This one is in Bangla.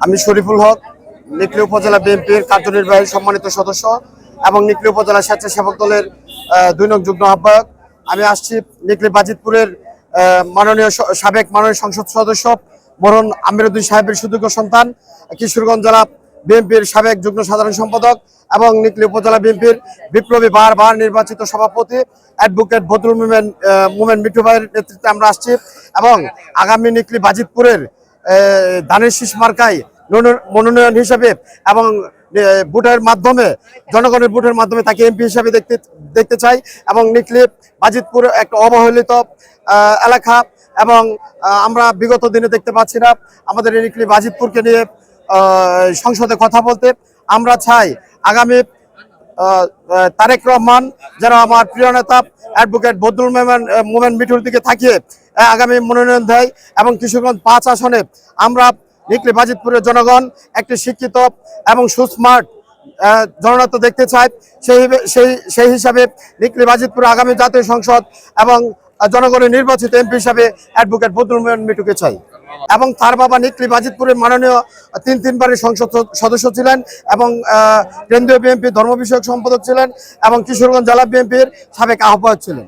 আমি শরীফুল হক নিকলি উপজেলা বিএনপির কার্যনির্বাহী সম্মানিত সদস্য এবং নিকলি উপজেলা স্বেচ্ছাসেবক দলের দুই যুগ্ম আহ্বায়ক। আমি আসছি নিকলি বাজিতপুরের মাননীয় সাবেক মাননীয় সংসদ সদস্য মরণ আমিরুদ্দিন সাহেবের সুযোগ্য সন্তান, কিশোরগঞ্জ জেলা বিএনপির সাবেক যুগ্ম সাধারণ সম্পাদক এবং নিকলি উপজেলা বিএনপির বিপ্লবী বারবার নির্বাচিত সভাপতি অ্যাডভোকেট বদরুল মুমেন মুমেন মিঠু ভাইয়ের নেতৃত্বে আমরা আসছি এবং আগামী নিকলি বাজিতপুরের ধানের শীষ মার্কায় মনোনয়ন- হিসাবে এবং ভোটের মাধ্যমে, জনগণের ভোটের মাধ্যমে তাকে এমপি হিসাবে দেখতে দেখতে চাই এবং নিকলি বাজিতপুর একটা অবহেলিত এলাকা এবং আমরা বিগত দিনে দেখতে পাচ্ছি না আমাদের এই নিকলি বাজিতপুরকে নিয়ে সংসদে কথা বলতে আমরা চাই আগামী তারেক রহমান যেন আমার প্রিয় নেতা অ্যাডভোকেট বদরুল মেমন মোমেন মিঠুর দিকে থাকিয়ে আগামী মনোনয়ন দেয় এবং কিশোরগঞ্জ পাঁচ আসনে আমরা নিকলি বাজিতপুরের জনগণ, একটি শিক্ষিত এবং সুস্মার্ট জননেতা দেখতে চাই। সেই সেই সেই হিসাবে নিকলি বাজিতপুর আগামী জাতীয় সংসদ এবং জনগণের নির্বাচিত এমপি হিসাবে অ্যাডভোকেট বদরুল মেমন মিঠুকে চাই। এবং তার বাবা নিকলি বাজিতপুরের মাননীয় তিন তিনবারের সংসদ সদস্য ছিলেন এবং কেন্দ্রীয় বিএনপির ধর্ম বিষয়ক সম্পাদক ছিলেন এবং কিশোরগঞ্জ জেলা বিএনপির সাবেক আহ্বায়ক ছিলেন।